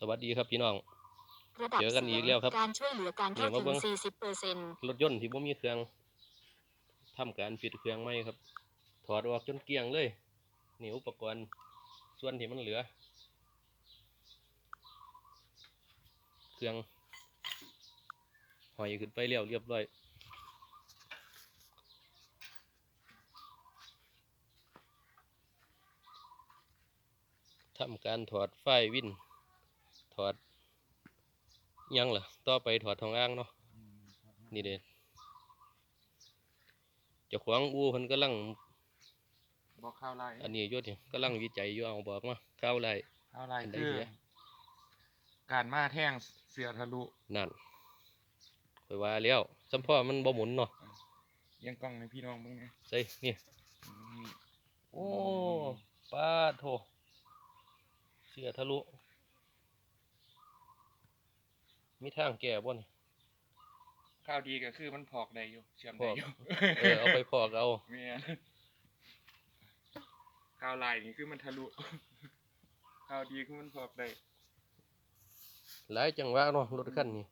สวัสดีครับพี่น้อง ระดับเจอกันเสีอียกงแล้วครับ การช่วยเหลือการเนี่เข้ายมาถึเบิ่งง40เปอร์เซ็นต์รถยนต์ที่บ่มีเครื่องทำการปิดเครื่องไหมครับ ถอดออกจนเกลี้ยงเลย นี่อุปกรณ์ส่วนที่มันเหลือ เครื่องหอยขึ้นไปแล้วเรียบร้อยทำการถอดไฟวินถ อดหยังล่ะต่อไปถอดทองอ้างเนาะนี่เด้เจ้าของอูเพิ่นกำลังบอกข้าวไรอันนี้อยู่นี่กำลังวิจัยอยู่เอาบอกมาข้าวไรข้าวไรอันใดคือเสียการมาแท่งเสือทะลุนั่นไปว่าแล้วสัมพ่อมันบ่หมุนเนาะยังกล้องในพี่น้องเบ้างเนี่ยใส่นี่อืมโอ้ป้าโทเสียทะลุ มีทางแก้บ่นี่ข้าวดีก็คือมันพอกได้อยู่ เชื่อมพได้อกอยู่เออเอาไปพอกเอาเมียนข้าวลายนี่คือมันทะลุข้าวดีคือมันพอกได้หลายจังหวะเนาะรถคันนี้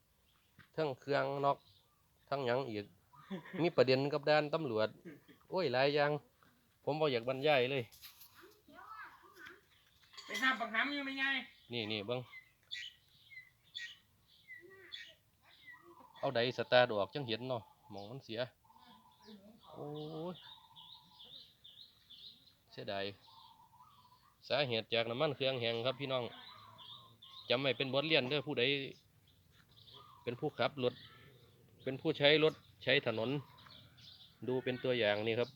ทั้งเครื่องนอกทั้งหยังอีก มีประเด็นกับด้านตำรวจ โอ้ยหลายอย่าง ผมบ่อยากบรรยายเลย ไปห้ามบังคับอยู่ไหมไงนี่นี่เบิ้ง เอาไดสตาร์ทออกจังเห็นเนาะมองมันเสีย โอ้ยเสียดายสาเหตุจากน้ำมันเครื่องแห้งครับพี่น้องจำไว้เป็นบทเรียนเด้อผู้ใดเป็นผู้ขับรถเป็นผู้ใช้รถใช้ถนน ดูเป็นตัวอย่างนี่ครับ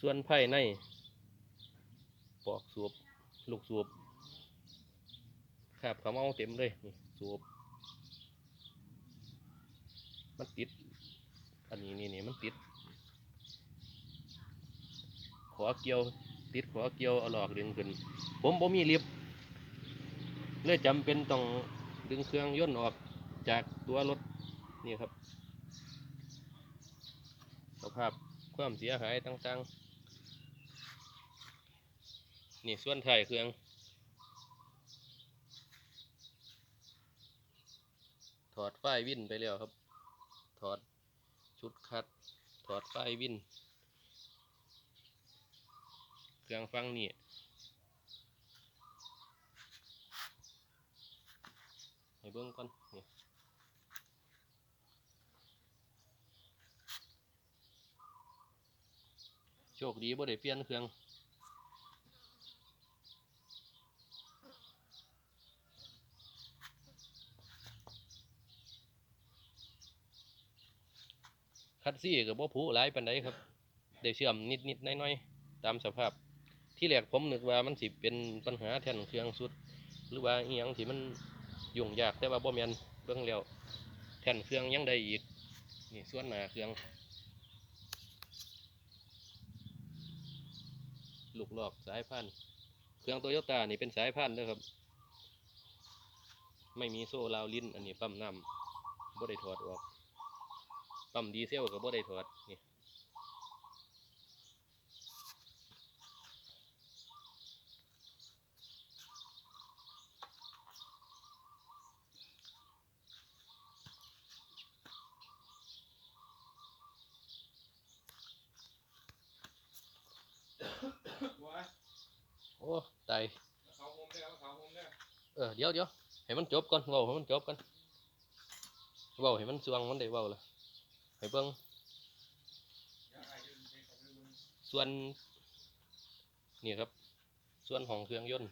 ส่วนภายในปอกสูบลูกสูบครับขาเอาเต็มเลยนี่สูบ มันติด อันนี้นี่นี่มันติด ขอเกี่ยว ติดขอเกี่ยวเอาหลอกดึงขึ้น ผมบ่มีลิฟต์เลยจำเป็นต้องดึงเครื่องยนต์ออกจากตัวรถนี่ครับ สภาพความเสียหายต่างๆ นี่ส่วนท้ายเครื่องถอดไฟวิ่นไปแล้วครับ ถอดชุดคัด ถอดไฟวิน เครื่องฟังนี่ให้เบิ้งก่อนนี่โชคดีบ่ได้เปลี่ยนเครื่อง คัดซี่กับบ่ผูหลายปานใดครับได้เชื่อมนิดนิดๆน้อยๆตามสภาพ ที่แรกผมนึกว่ามันสิเป็นปัญหาแทนเครื่องสุด หรือว่าอีหยังที่มันยุ่งยากแต่ว่าบ่แม่นเบิ่งแล้วแทนเครื่องยังได้อีกนี่ส่วนหน้าเครื่องลูกลอกสายพันธุ์เครื่องโตโยต้านี่เป็นสายพันธุ์เด้อครับ ไม่มีโซ่ราวลิ้น อันนี้ปั๊มน้ำบ่ได้ถอดออก ปั๊มดีเซลกับบ่ได้ถอดนี่โอ้ตายเขาโฮมได้แล้วเขาโฮมได้เออเดี๋ยวเดี๋ยวให้มันจบก่อนเว้าให้มันจบก่อนเว้าให้มันสวงมันได้เว้าละ ให้เบิ่งส่วนนี่ครับ ส่วนของเครื่องยนต์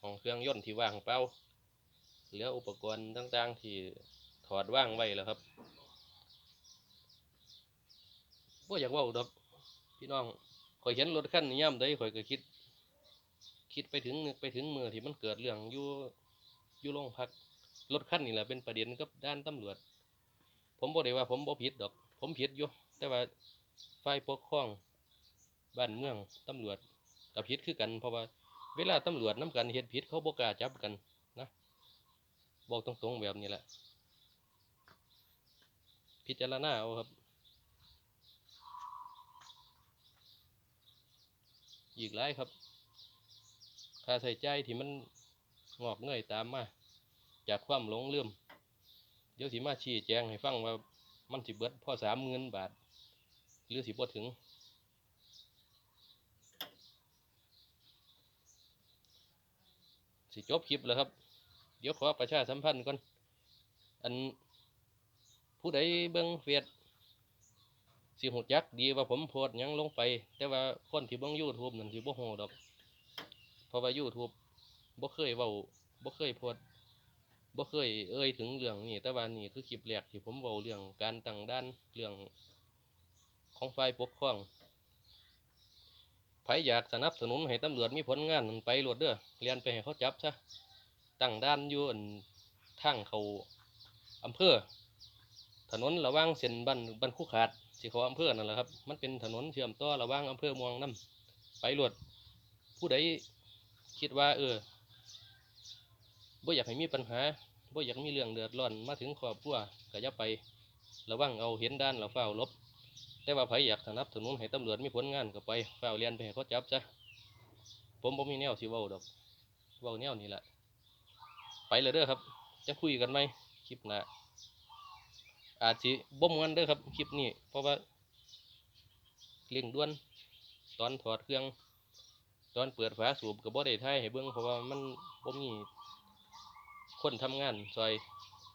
ของเครื่องยนต์ที่ว่างเปล่าเหลืออุปกรณ์ต่าง ๆ ที่ถอดว่างไว้แล้วครับบ่อยากว้าดอกพี่น้องข่อยเห็นรถคันนี้ย่ำใดข่อยก็คิด คิดไปถึงนึกไปถึงมือที่มันเกิดเรื่องอยู่อยู่โรงพักรถคันนี่แหละเป็นประเด็นกับด้านตำรวจ ผมบอกได้ว่าผมบ่ผิดดอก ผมผิดอยู่แต่ว่าฝ่ายปกครองบ้านเมืองตำรวจกับผิดคือกัน เพราะว่าเวลาตำรวจน้กันเฮ็ดผิดเขาบ่กล้าจับกันนะบอกตรงๆแบบนี้แหละ พิจารณาเอาครับ อีกหลายครับค่าใช้จ่ายที่มันงอกเงยตามมา จากความหลงลืม ดี๋ยวสิมาชี้แจงให้ฟังว่ามันสิเบิดพอสามเงินบาท หรือสิบ่ถึง สิจบคลิปแล้วครับ เดี๋ยวขอประชาสัมพันธ์ก่อน อันผู้ใดเบิ่งเฟซสิหูจักดีว่าผมโพสต์หยังลงไป แต่ว่าคนที่เบิ่ง YouTube นั่นสิบ่ฮู้ดอก เพราะว่า YouTube บ่เคยเว้าบ่เคยโพสต์ บ่เคยเอ่ยถึงเรื่องนี้แต่ว่านี่คือคลิปแรกที่ผมเว้าเรื่องการตั้งด่านเรื่องของฝ่ายปกครองไผอยากสนับสนุนให้ตำรวจมีผลงานนั่นไปโลดเด้อเรียนไปให้เขาจับซะตั้งด่านอยู่นทางเขาอำเภอ ถนนระว่างเส้นบ้านบ้านคู่ขาดสิเขาอำเภอนั่นแหละครับ มันเป็นถนนเชื่อมต่อระว่างอำเภอเมวงน้ำไปโลดผู้ใดคิดว่าเออ บ่อยากให้มีปัญหาบ่อยากมีเรื่องเดือดร้อนมาถึงครอบครัวก็อย่าไประวังเอาเห็นด้านแล้วเฝ้าลบ แต่ว่าไผอยากสนับสนุนให้ตำรวจมีผลงานก็ไปเฝ้าเรียนไปให้เขาจับซะผมบ่มีแนวสิเว้าดอกเว้าแนวนี้แหละไปเลยเด้อครับ จะคุยกันไหมคลิปหน้าอาจสิบ่มวนเด้อครับคลิปนี้ เพราะว่าเร่งด่วนตอนถอดเครื่อง ตอนเปิดฝาสูบก็บ่ได้ถ่ายให้เบิ่งเพราะว่ามันบ่มี คนทำงานซอย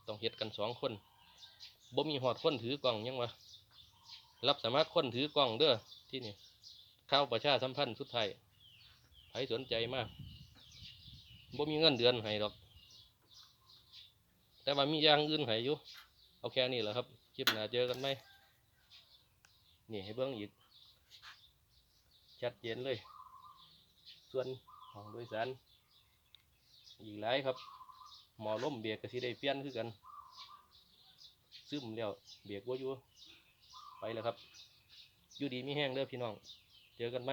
ต้องเฮ็ดกันสองคนบ่มีหอดคนถือกล้องยังวะรับสมัครคนถือกล้องเด้อที่นี่ข่าวประชาสัมพันธ์สุดท้ายใครสนใจมากบ่มีเงินเดือนให้ดอก แต่ว่ามีอย่างอื่นให้อยู่เอาแค่นี้แหละครับคลิปหน้าเจอกันไหมนี่ให้เบิ้งอีก ชัดเจนเลย ส่วนห้องโดยสารอีกหลายครับ หมอล้มเบียกก็สิได้เปลี่ยนคือกัน ซึมแล้วเบียกว่าอยู่ไปแล้วครับ อยู่ดีมีแห้งเด้อพี่น้อง เจอกันไหม